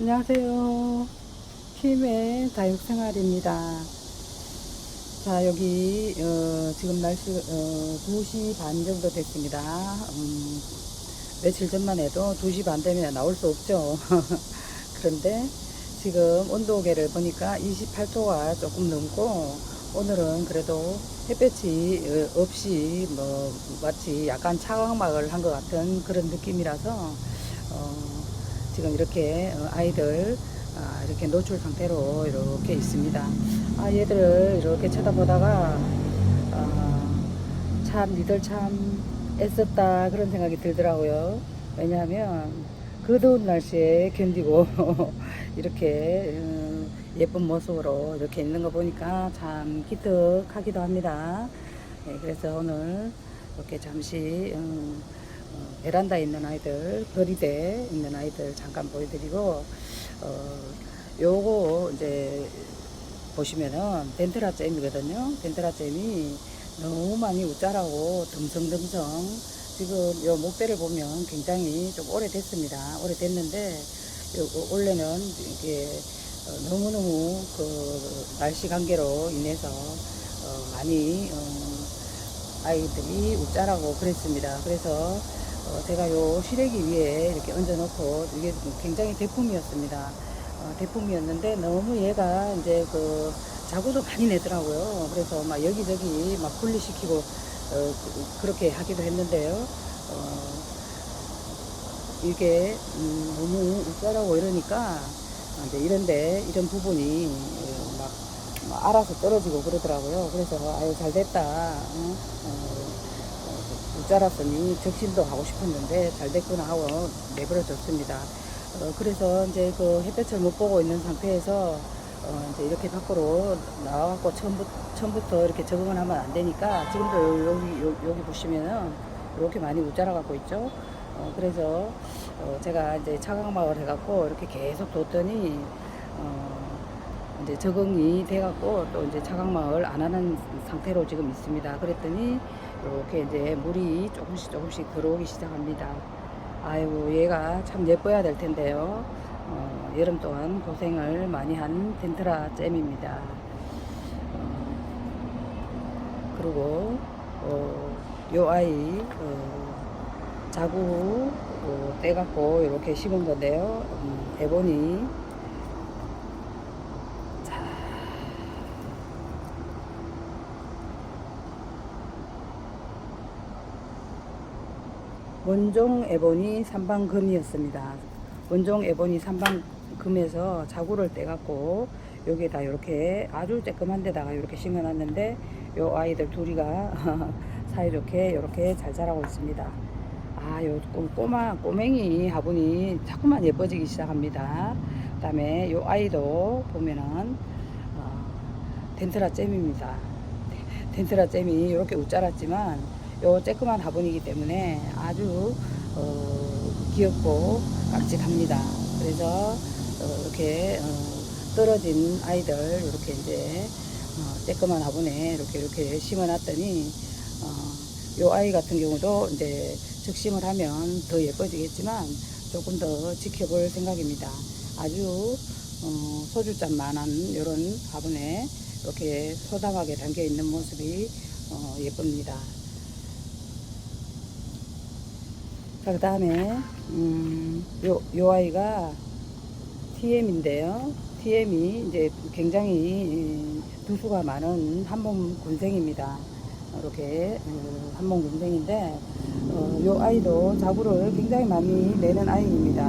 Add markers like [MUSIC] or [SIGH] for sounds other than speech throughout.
안녕하세요. 김의 다육생활입니다. 자, 여기, 어, 지금 날씨, 어, 2시 반 정도 됐습니다. 음, 며칠 전만 해도 2시 반 되면 나올 수 없죠. [LAUGHS] 그런데 지금 온도계를 보니까 28도가 조금 넘고, 오늘은 그래도 햇볕이 어, 없이 뭐, 마치 약간 차광막을 한 것 같은 그런 느낌이라서, 어, 지금 이렇게 어, 아이들 아, 이렇게 노출 상태로 이렇게 있습니다. 아 얘들을 이렇게 쳐다보다가 아, 참 니들 참 애썼다 그런 생각이 들더라고요. 왜냐하면 그 더운 날씨에 견디고 [LAUGHS] 이렇게 음, 예쁜 모습으로 이렇게 있는 거 보니까 참 기특하기도 합니다. 네, 그래서 오늘 이렇게 잠시 음, 어, 베란다에 있는 아이들, 거리대에 있는 아이들 잠깐 보여드리고, 어, 요거 이제 보시면은 덴트라 잼이거든요. 덴트라 잼이 너무 많이 웃자라고 듬성듬성 지금 요 목대를 보면 굉장히 좀 오래됐습니다. 오래됐는데 요, 원래는 이게 어, 너무너무 그 날씨 관계로 인해서 어, 많이 어, 아이들이 웃자라고 그랬습니다. 그래서 어, 제가 요 시래기 위에 이렇게 얹어놓고 이게 굉장히 대품이었습니다. 어, 대품이었는데 너무 얘가 이제 그 자구도 많이 내더라고요. 그래서 막 여기저기 막 분리시키고 어, 그, 렇게 하기도 했는데요. 어, 이게 음, 너무 웃자라고 이러니까 이제 이런데 이런 부분이 어, 막, 막 알아서 떨어지고 그러더라고요. 그래서 아유 잘 됐다. 어? 어, 웃자랐으니 적신도 하고 싶었는데 잘 됐구나 하고 내버려 뒀습니다. 어, 그래서 이제 그 햇볕을 못 보고 있는 상태에서 어, 이제 이렇게 밖으로 나와갖고 처음부터, 처음부터 이렇게 적응을 하면 안 되니까 지금도 여기, 여기, 여기 보시면은 이렇게 많이 우자라 갖고 있죠. 어, 그래서 어, 제가 이제 차광막을 해갖고 이렇게 계속 뒀더니 어, 이제 적응이 돼갖고 또 이제 차광막을 안 하는 상태로 지금 있습니다. 그랬더니 이렇게 이제 물이 조금씩 조금씩 들어오기 시작합니다. 아이고 얘가 참 예뻐야 될 텐데요. 어, 여름 동안 고생을 많이 한 덴트라 잼입니다. 어, 그리고 어, 요 아이 어, 자구 어, 떼갖고 이렇게 심은 건데요. 음, 에보니 자, 원종 에보니 삼방금이었습니다. 원종 에보니 삼방금에서 자구를 떼갖고 여기에다 이렇게 아주 쬐끔한 데다가 이렇게 심어놨는데 요 아이들 둘이가 [LAUGHS] 사이좋게 이렇게 잘 자라고 있습니다. 아, 요 꼬- 꼬마 꼬맹이 화분이 자꾸만 예뻐지기 시작합니다. 그 다음에 요 아이도 보면은 어, 덴트라 잼입니다. 덴트라 잼이 이렇게 웃자랐지만 요 쬐끄만 화분이기 때문에 아주 어, 귀엽고 깜찍합니다. 그래서 어, 이렇게 어, 떨어진 아이들 이렇게 이제 어, 쬐끄만 화분에 이렇게 이렇게 심어놨더니 어, 요 아이 같은 경우도 이제 적심을 하면 더 예뻐지겠지만 조금 더 지켜볼 생각입니다. 아주 어, 소주잔만한 이런 화분에 이렇게 소담하게 담겨 있는 모습이 어, 예쁩니다. 자, 그 다음에, 음, 요, 요 아이가 TM인데요. TM이 이제 굉장히 두수가 많은 한몸 군생입니다. 이렇게 어, 한몸 군생인데, 어, 요 아이도 자구를 굉장히 많이 내는 아이입니다.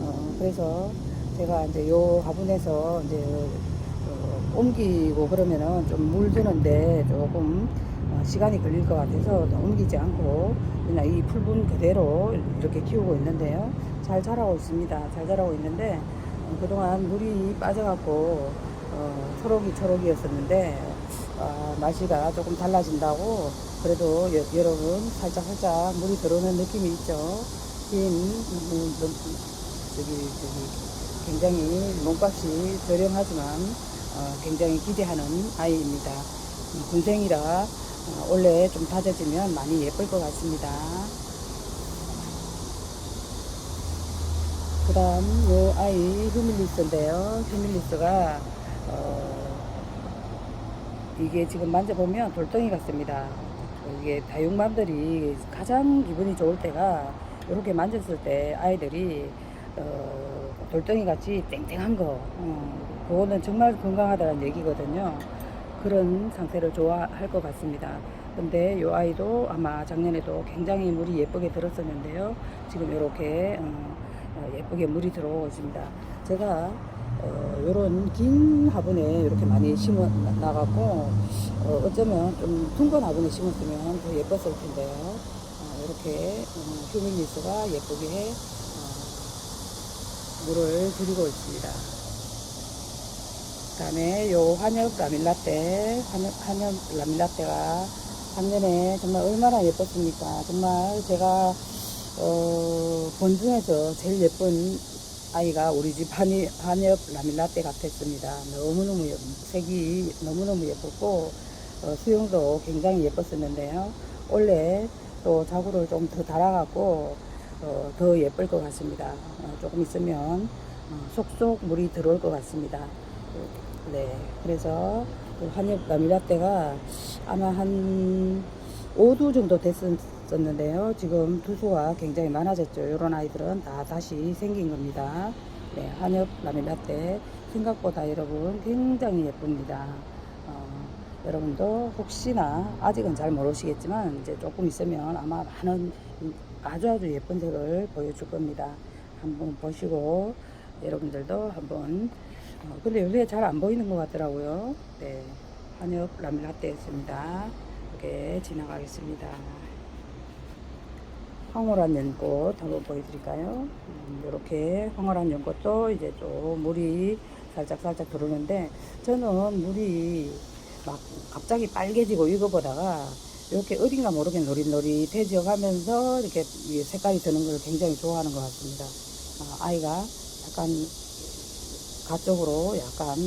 어, 그래서 제가 이제 요 화분에서 이제 어, 옮기고 그러면은 좀 물 주는데 조금 어, 시간이 걸릴 것 같아서 옮기지 않고 그냥 이 풀분 그대로 이렇게 키우고 있는데요. 잘 자라고 있습니다. 잘 자라고 있는데 어, 그동안 물이 빠져갖고 어, 초록이 초록이었었는데 아, 날씨가 조금 달라진다고 그래도 여, 여러분 살짝 살짝 물이 들어오는 느낌이 있죠. 긴 음, 음, 저기 저기 굉장히 몸값이 저렴하지만 어, 굉장히 기대하는 아이입니다. 음, 군생이라 어, 원래 좀 다져지면 많이 예쁠 것 같습니다. 그 다음 요 아이 휴밀리스인데요. 휴밀리스가 어, 이게 지금 만져보면 돌덩이 같습니다. 이게 다육맘들이 가장 기분이 좋을 때가 이렇게 만졌을 때 아이들이 어, 돌덩이 같이 땡땡한 거 어, 그거는 정말 건강하다는 얘기거든요. 그런 상태를 좋아할 것 같습니다. 근데 이 아이도 아마 작년에도 굉장히 물이 예쁘게 들었었는데요. 지금 이렇게 어, 어, 예쁘게 물이 들어오고 있습니다. 제가 어, 요런 긴 화분에 이렇게 많이 심어 나- 나갔고 어, 어쩌면 좀 둥근 화분에 심었으면 더 예뻤을 텐데요. 어, 이렇게 어, 휴밀리스가 예쁘게 어, 물을 들이고 있습니다. 그다음에 요 한엽 라밀라떼 한엽, 한엽 라밀라떼가 작년에 정말 얼마나 예뻤습니까? 정말 제가 어, 본 중에서 제일 예쁜 아이가 우리 집 한이, 한엽 라밀라떼 같았습니다. 너무너무 예- 색이 너무너무 예뻤고 어, 수영도 굉장히 예뻤었는데요. 원래 또 자구를 좀 더 달아갖고 어, 더 예쁠 것 같습니다. 어, 조금 있으면 어, 속속 물이 들어올 것 같습니다. 네, 그래서 그 한엽 라밀라떼가 아마 한 5두 정도 됐었는데요. 지금 두수가 굉장히 많아졌죠. 이런 아이들은 다 다시 생긴 겁니다. 네, 한엽 라밀라떼 생각보다 여러분 굉장히 예쁩니다. 어, 여러분도 혹시나 아직은 잘 모르시겠지만 이제 조금 있으면 아마 많은 아주 아주 예쁜 색을 보여줄 겁니다. 한번 보시고 여러분들도 한번 어, 근데 요새 잘 안 보이는 것 같더라고요. 네, 한엽 라밀라떼였습니다. 이렇게 지나가겠습니다. 황홀한 연꽃 한번 보여드릴까요? 음, 이렇게 황홀한 연꽃도 이제 좀 물이 살짝 살짝 들어오는데 저는 물이 막 갑자기 빨개지고 이거보다가 이렇게 어딘가 모르게 노릿노릿해져 가면서 이렇게 이 색깔이 드는 걸 굉장히 좋아하는 것 같습니다. 아, 아이가 약간 가쪽으로 약간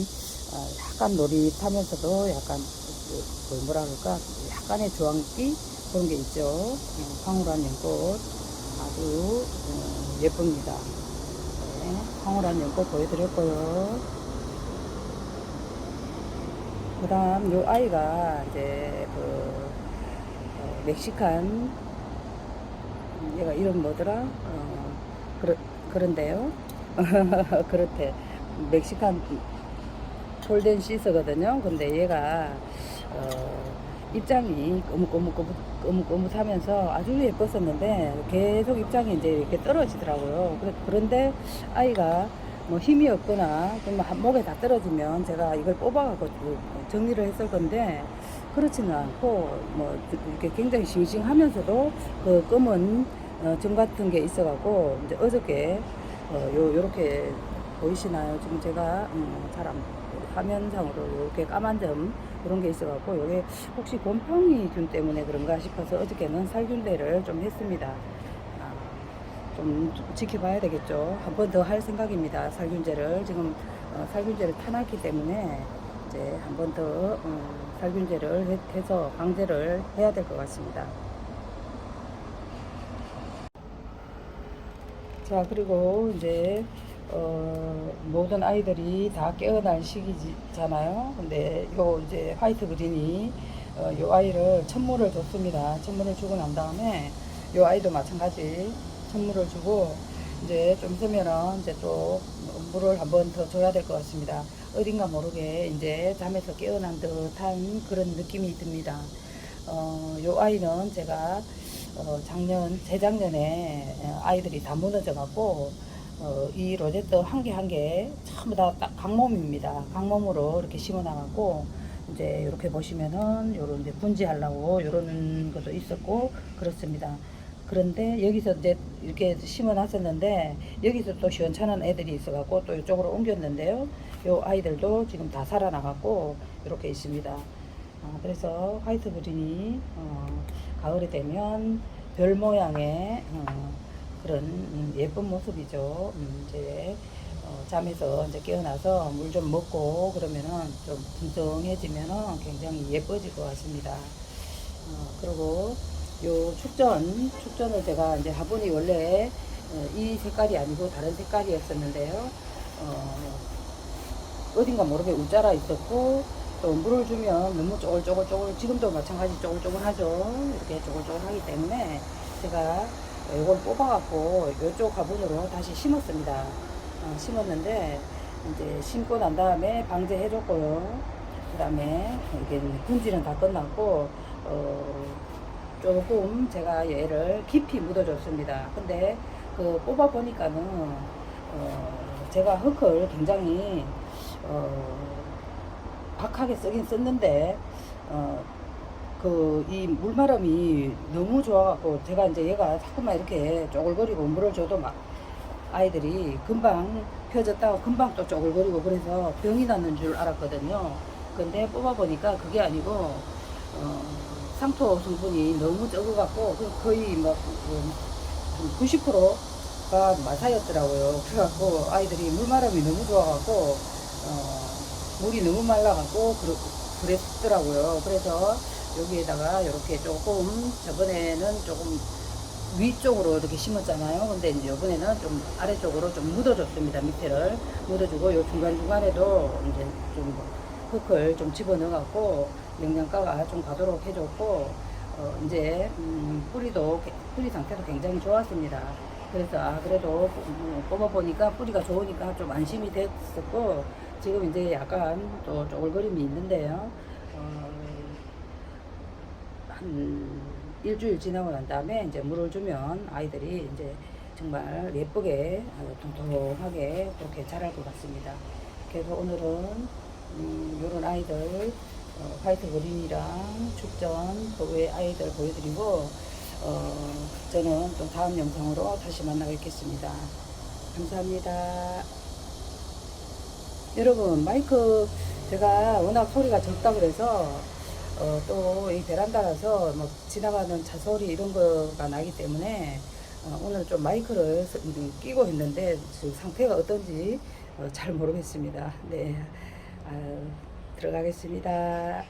어, 약간 노릿하면서도 약간 그, 그 뭐라 그럴까 약간의 주황기 그런 게 있죠. 어, 황홀한 연꽃 아주 어, 예쁩니다. 네, 황홀한 연꽃 보여드렸고요. 그 다음 요 아이가 이제 그 어, 멕시칸 얘가 이름 뭐더라? 어, 그러, 그런데요. [LAUGHS] 그렇대. 멕시칸 폴덴 시스거든요. 근데 얘가 어, 입장이 거뭇거뭇거뭇거뭇하면서 아주 예뻤었는데 계속 입장이 이제 이렇게 떨어지더라고요. 그런데 아이가 뭐 힘이 없거나 좀 목에 다 떨어지면 제가 이걸 뽑아갖고 정리를 했을 건데 그렇지는 않고 뭐 이렇게 굉장히 싱싱하면서도 그 검은 어, 점 같은 게 있어갖고 이제 어저께 어, 요 요렇게 보이시나요? 지금 제가 음, 잘안 화면상으로 이렇게 까만 점 그런 게 있어갖고 요게 혹시 곰팡이균 때문에 그런가 싶어서 어저께는 살균제를 좀 했습니다. 아, 좀 지켜봐야 되겠죠. 한 번 더 할 생각입니다. 살균제를 지금 어, 살균제를 타놨기 때문에 이제 한 번더 어, 살균제를 해- 해서 강제를 해야 될 것 같습니다. 자 그리고 이제 어, 모든 아이들이 다 깨어날 시기잖아요. 근데 요 이제 화이트 그린이 어, 요 아이를 천물을 줬습니다. 천물을 주고 난 다음에 요 아이도 마찬가지 천물을 주고 이제 좀 있으면은 이제 또 물을 한 번 더 줘야 될 것 같습니다. 어딘가 모르게 이제 잠에서 깨어난 듯한 그런 느낌이 듭니다. 어, 요 아이는 제가 어, 작년, 재작년에 어, 아이들이 다 무너져 갖고, 어, 이 로제트 한 개 한 개 전부 다딱 강몸입니다. 강몸으로 이렇게 심어놔갖고, 이제 이렇게 보시면은 요런 이제 분지하려고 요런 것도 있었고, 그렇습니다. 그런데 여기서 이제 이렇게 심어 놨었는데, 여기서 또 시원찮은 애들이 있어 갖고, 또 이쪽으로 옮겼는데요. 요 아이들도 지금 다 살아나갖고, 이렇게 있습니다. 아, 그래서 화이트 그린이 어, 가을이 되면 별 모양의 어, 그런 음, 예쁜 모습이죠. 음, 이제 어, 잠에서 이제 깨어나서 물 좀 먹고 그러면은 좀 풍성해지면은 굉장히 예뻐질 것 같습니다. 어, 그리고 요 축전, 축전을 제가 이제 화분이 원래 어, 이 색깔이 아니고 다른 색깔이었었는데요. 어, 어딘가 모르게 우짜라 있었고 또 물을 주면 너무 쪼글쪼글쪼글 지금도 마찬가지 쪼글쪼글하죠. 이렇게 쪼글쪼글하기 때문에 제가 이걸 뽑아갖고 이쪽 화분으로 다시 심었습니다. 어, 심었는데 이제 심고 난 다음에 방제해줬고요. 그 다음에 이게 분질은 다 끝났고 어, 조금 제가 얘를 깊이 묻어줬습니다. 근데 그 뽑아 보니까는 어, 제가 흙을 굉장히 어, 박하게 쓰긴 썼는데 어, 그 이 물마름이 너무 좋아갖고 제가 이제 얘가 자꾸만 이렇게 쪼글거리고 물을 줘도 막 아이들이 금방 펴졌다가 금방 또 쪼글거리고 그래서 병이 났는 줄 알았거든요. 근데 뽑아보니까 그게 아니고 어, 상토 성분이 너무 적어갖고 그 거의 뭐 90%가 마사였더라고요. 그래갖고 아이들이 물마름이 너무 좋아갖고 어, 물이 너무 말라갖고 그랬더라고요. 그래서 여기에다가 이렇게 조금 저번에는 조금 위쪽으로 이렇게 심었잖아요. 근데 이제 이번에는 좀 아래쪽으로 좀 묻어줬습니다. 밑에를 묻어주고 요 중간 중간에도 이제 좀 흙을 좀 집어넣어갖고 영양가가 좀 가도록 해줬고 어 이제 음 뿌리도 게- 뿌리 상태도 굉장히 좋았습니다. 그래서 아 그래도 음, 뽑아 보니까 뿌리가 좋으니까 좀 안심이 됐었고 지금 이제 약간 또 쪼글거림이 있는데요. 어, 한 일주일 지나고 난 다음에 이제 물을 주면 아이들이 이제 정말 예쁘게 어, 통통하게 그렇게 자랄 것 같습니다. 그래서 오늘은 음, 요런 아이들 어, 화이트 그린이랑 축전 그 외 아이들 보여드리고 어, 저는 또 다음 영상으로 다시 만나 뵙겠습니다. 감사합니다. 여러분 마이크 제가 워낙 소리가 적다 그래서 어, 또 이 베란다라서 뭐 지나가는 차 소리 이런 거가 나기 때문에 어, 오늘 좀 마이크를 쓰- 음, 끼고 있는데 지금 상태가 어떤지 어, 잘 모르겠습니다. 네, 아유, 들어가겠습니다.